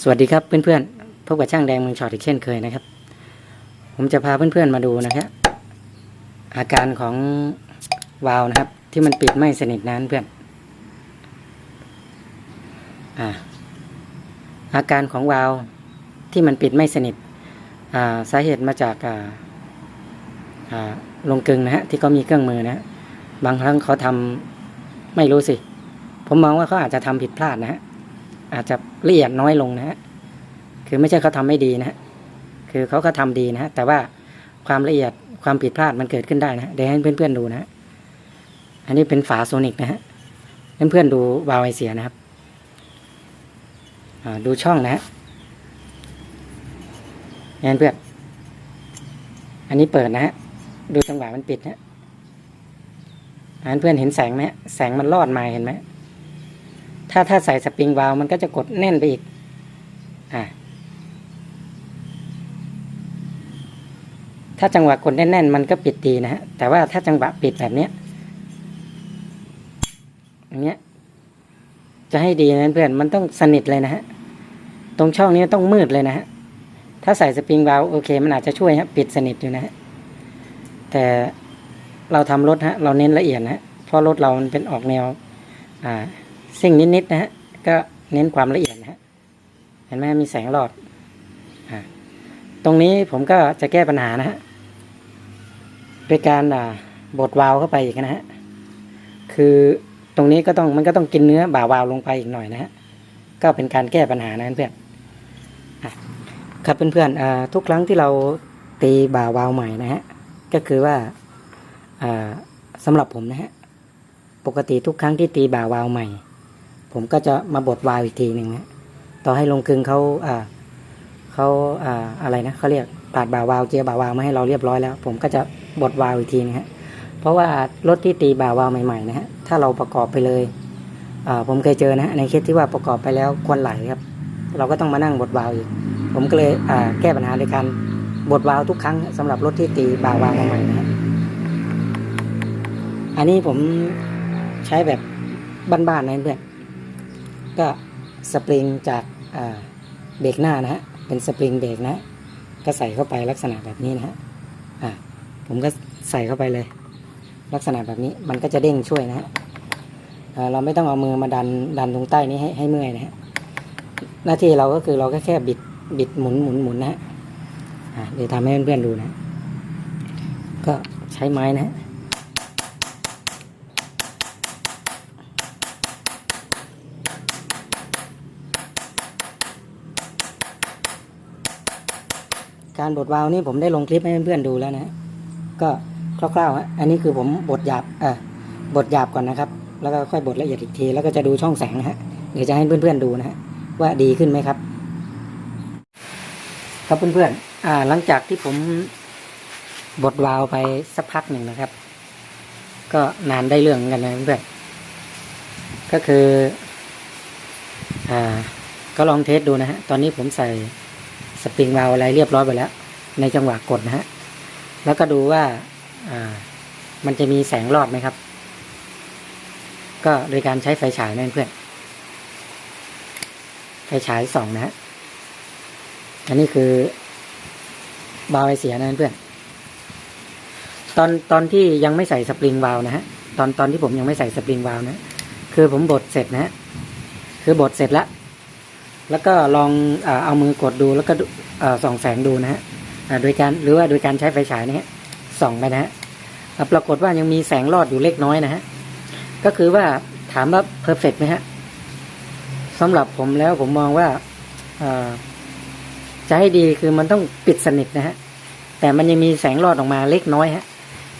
สวัสดีครับเพื่อนๆพบกับช่างแดงเมืองช็อตอีกเช่นเคยนะครับ ผมจะพาเพื่อนๆมาดูนะครับอาการของวาล์วนะครับ ที่มันปิดไม่สนิทนั้นเพื่อนอาอาการของวาล์วที่มันปิดไม่สนิทาสาเหตุมาจากาาลงกึงนะฮะที่เขามีเครื่องมือนะฮะบางครั้งเขาทำไม่รู้สิ ผมมองว่าเขาอาจจะทำผิดพลาดนะฮะ อาจจะละเอียดน้อยลงนะฮะคือไม่ใช่เขาทำไม่ดีนะฮะคือเขาก็ทำดีนะฮะแต่ว่าความละเอียดความผิดพลาดมันเกิดขึ้นได้นะเดี๋ยวให้เพื่อนๆดูนะ อันนี้เป็นฝาโซนิกนะฮะเพื่อนๆดูวาวไอเสียนะครับดูช่องนะฮะนี่เพื่อนอันนี้เปิดนะฮะดูจังหวะมันปิดนะฮะเพื่อนเห็นแสงไหมฮะแสงมันลอดมาเห็นไหม ถ้าถ้าใส่สปริงวาล์วมันก็จะกดแน่นไปอีก อ่า ถ้าจังหวะกดแน่นๆมันก็ปิดดีนะฮะ แต่ว่าถ้าจังหวะปิดแบบเนี้ยอย่างเงี้ย จะให้ดีนะเพื่อน มันต้องสนิทเลยนะฮะ ตรงช่องนี้ต้องมืดเลยนะฮะ ถ้าใส่สปริงวาล์วโอเค มันอาจจะช่วยฮะ ปิดสนิทอยู่นะฮะ แต่เราทำรถฮะ เราเน้นละเอียดนะฮะ เพราะรถเรามันเป็นออกแนว อ่า สิ่งนิดๆนะฮะก็เน้นความละเอียดนะฮะเห็นไหมมีแสงหลอดอตรงนี้ผมก็จะแก้ปัญหานะฮะโดยการอ่าบดวาล์วเข้าไปอีกนะฮะคือตรงนี้ก็ต้องมันก็ต้องกินเนื้อบ่าวาวลงไปอีกหน่อยนะฮะก็เป็นการแก้ปัญหานะเพื่อนครับเพื่อนๆอ่าทุกครั้งที่เราตีบ่าวาวใหม่นะฮะก็คือว่าอ่าสำหรับผมนะฮะปกติทุกครั้งที่ตีบ่าวาวใหม่ ผมก็จะมาบดวาล์วอีกทีหนึ่งนะต่อให้ลงกึงเขาอ่าเขาอ่าอะไรนะเขาเรียกปาดบ่าวาวเจียบ่าวาวมาให้เราเรียบร้อยแล้ว ผมก็จะบดวาล์วอีกทีนะฮะเพราะว่ารถที่ตีบ่าวาวใหม่ๆนะฮะถ้าเราประกอบไปเลยอ่าผมเคยเจอนะฮะในเคสที่ว่าประกอบไปแล้วควนไหลครับ เราก็ต้องมานั่งบดวาล์วอีก ผมก็เลยอ่าแก้ปัญหาโดยการบดวาล์วทุกครั้งสำหรับรถที่ตีบ่าวาวใหม่ๆนะฮะอันนี้ผมใช้แบบบ้านๆนะเพื่อน ก็สปริงจากเบรกหน้านะฮะเป็นสปริงเบรกนะก็ใส่เข้าไปลักษณะแบบนี้นะฮะผมก็ใส่เข้าไปเลย ลักษณะแบบนี้มันก็จะเด้งช่วยนะฮะเราไม่ต้องเอามือมาดันดันตรงใต้นี้ให้ให้เมื่อยนะฮะหน้าที่เราก็คือเราก็แค่บิดบิดหมุนหมุนหมุนนะฮะเดี๋ยวทำให้เพื่อนๆดูนะ ก็ใช้ไม้นะฮะ การบดวาล์วนี่ผมได้ลงคลิปให้เพื่อนๆดูแล้วนะ ก็คร่าวๆฮะอันนี้คือผมบดหยาบเออบดหยาบก่อนนะครับ แล้วก็ค่อยบดละเอียดอีกที แล้วก็จะดูช่องแสงนะฮะเดี๋ยวจะให้เพื่อนๆดูนะฮะว่าดีขึ้นไหมครับ ครับเพื่อนๆอ่า หลังจากที่ผมบดวาล์วไปสักพักหนึ่งนะครับ ก็นานได้เรื่องเหมือนกันนะเพื่อนก็คือ อ่า ก็ลองเทสดูนะฮะ ตอนนี้ผมใส่ สปริงวาลอะไรเรียบร้อยไปแล้ว ในจังหวะกดนะฮะ แล้วก็ดูว่าอ่ามันจะมีแสงรอดไหมครับ ก็โดยการใช้ไฟฉายนั่นเพื่อน ไฟฉายส่องนะฮะ อันนี้คือบาล์วไอเสียนะเพื่อน ตอนตอนที่ยังไม่ใส่สปริงวาลนะฮะ ตอนตอนที่ผมยังไม่ใส่สปริงวาลนะ คือผมบดเสร็จนะฮะ คือบดเสร็จแล้ว แล้วก็ลองเอามือกดดูแล้วก็ส่องแสงดูนะฮะโดยการหรือว่าโดยการใช้ไฟฉายนะฮะส่องไปนะฮะอ่าปรากฏว่ายังมีแสงรอดอยู่เล็กน้อยนะฮะก็คือว่าถามว่าเพอร์เฟกไหมฮะสำหรับผมแล้วผมมองว่าจะให้ดีคือมันต้องปิดสนิทนะฮะแต่มันยังมีแสงรอดออกมาเล็กน้อยฮะ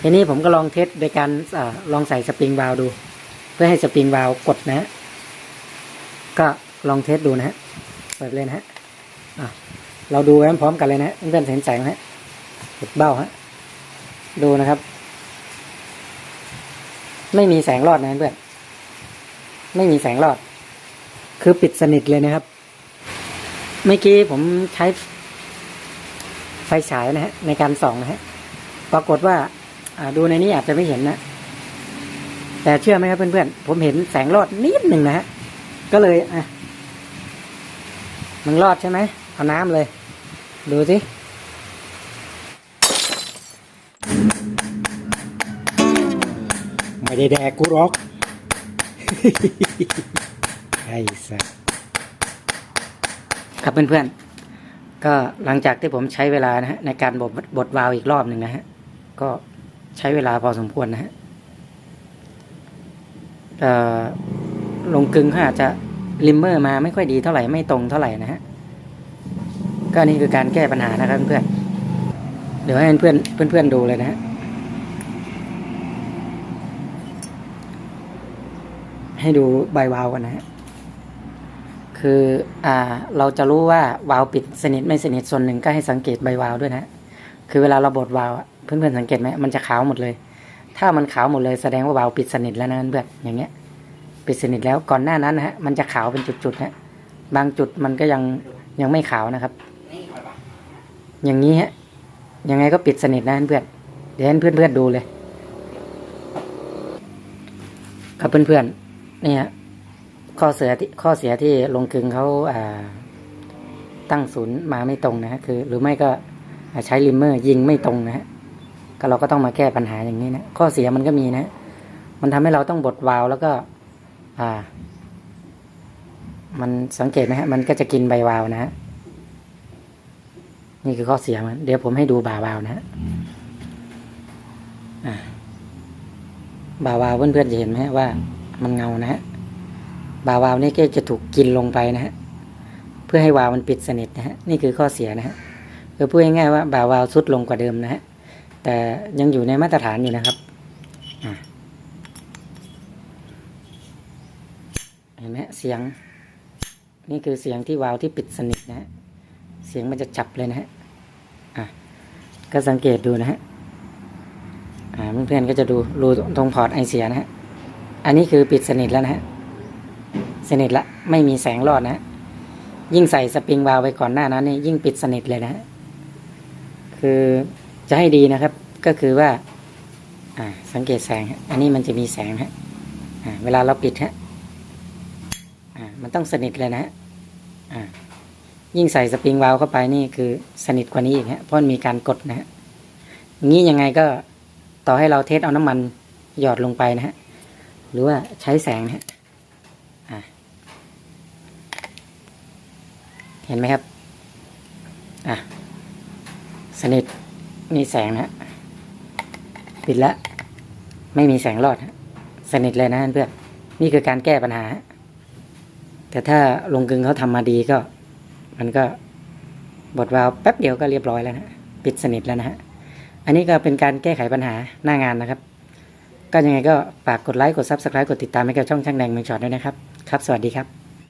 ทีนี้ผมก็ลองเทสโดยการอลองใส่สปริงวาล์วดู เพื่อให้สปริงวาล์วกดนะฮะก็ลองเทสดูนะฮะ ปิดเลยนะฮะเราดูไปพร้อมกันเลยนะฮะเพื่อนเห็นแสงไหมฮะหดเบ้าฮะดูนะครับ ไม่มีแสงรอดนะเพื่อนไม่มีแสงรอด คือปิดสนิทเลยนะครับเมื่อกี้ผมใช้ไฟฉายนะฮะในการส่องนะฮะปรากฏว่าอ่าดูในนี้อาจจะไม่เห็นนะ แต่เชื่อไหมครับเพื่อนๆผมเห็นแสงรอดนิดหนึ่งนะฮะก็เลยอะ มึงรอดใช่ไหมเอาน้ำเลย ดูสิไม่ได้แดกกูหรอก ไอ้สัสครับเพื่อนๆ ก็หลังจากที่ผมใช้เวลานะฮะในการบดบดวาล์วอีกรอบหนึ่งนะฮะ ก็ใช้เวลาพอสมควรนะฮะเอ่อลงกึงเขาอาจจะ ลิมเมอร์มาไม่ค่อยดีเท่าไหร่ไม่ตรงเท่าไหร่นะฮะก็นี่คือการแก้ปัญหานะครับเพื่อนเดี๋ยวให้เพื่อนเพื่อนๆดูเลยนะฮะให้ดูใบวาล์วกันนะฮะคืออ่าเราจะรู้ว่าวาล์วปิดสนิทไม่สนิทส่วนหนึ่งก็ให้สังเกตใบวาล์วด้วยนะคือเวลาเราบดวาล์วอะเพื่อนๆสังเกตไหมมันจะขาวหมดเลย ถ้ามันขาวหมดเลยแสดงว่าวาล์วปิดสนิทแล้วนะเพื่อนอย่างเงี้ย ปิดสนิทแล้วก่อนหน้านั้นนะฮะมันจะขาวเป็นจุดๆนะบางจุดมันก็ยังยังไม่ขาวนะครับ อย่างนี้ฮะยังไงก็ปิดสนิทนะเพื่อนเดี๋ยวให้เพื่อนๆดูเลยครับเพื่อนๆเนี่ยข้อเสียที่ข้อเสียที่ลงกึงเขาอ่าตั้งศูนย์มาไม่ตรงนะฮะคือ หรือไม่ก็ใช้ลิมเมอร์ยิงไม่ตรงนะฮะก็เราก็ต้องมาแก้ปัญหาอย่างนี้นะข้อเสียมันก็มีนะ มันทำให้เราต้องบดวาล์วแล้วก็ อ่า มันสังเกตไหมฮะ มันก็จะกินใบวาวนะฮะ นี่คือข้อเสียมัน เดี๋ยวผมให้ดูบ่าวาวนะฮะอ่าบาวาวเพื่อนๆจะเห็นไหมฮะว่า มันเงานะฮะบาวาวนี่ก็จะถูกกินลงไปนะฮะ เพื่อให้วาวมันปิดสนิทนะฮะ นี่คือข้อเสียนะฮะคือพูดง่ายๆว่าบาวาวสุดลงกว่าเดิมนะฮะ แต่ยังอยู่ในมาตรฐานอยู่นะครับอะเห็นไหมฮะเสียง นี่คือเสียงที่วาล์วที่ปิดสนิทนะฮะเสียงมันจะจับเลยนะฮะอะก็สังเกตดูนะฮะอ่าเพื่อนๆก็จะดูรูตรงพอร์ตไอเสียนะฮะอันนี้คือปิดสนิทแล้วนะฮะสนิทละไม่มีแสงรอดนะฮะยิ่งใส่สปริงวาล์วไปก่อนหน้านั้นนี่ยิ่งปิดสนิทเลยนะฮะคือจะให้ดีนะครับ ก็คือว่า อ่า สังเกตแสง อันนี้มันจะมีแสงฮะเวลาเราปิดฮะ มันต้องสนิทเลยนะฮะยิ่งใส่สปริงวาล์วเข้าไปนี่คือสนิทกว่านี้อีกฮะเพราะมีการกดนะฮะงี้ยังไงก็ต่อให้เราเทสเอาน้ำมันหยอดลงไปนะฮะหรือว่าใช้แสงนะฮะเห็นไหมครับ อะ สนิท มีแสงนะฮะปิดแล้วไม่มีแสงรอด สนิทเลยนะเพื่อน นี่คือการแก้ปัญหา แต่ถ้าลงกึงเขาทำมาดีก็ มันก็บดวาล์วแป๊บเดียวก็เรียบร้อยแล้วนะปิดสนิทแล้วนะฮะอันนี้ก็เป็นการแก้ไขปัญหาหน้างานนะครับ ก็ยังไงก็ฝากกดไลค์กด Subscribe กดติดตามให้กับช่องช่างแดงเมืองช็อตด้วยนะครับ ครับ สวัสดีครับ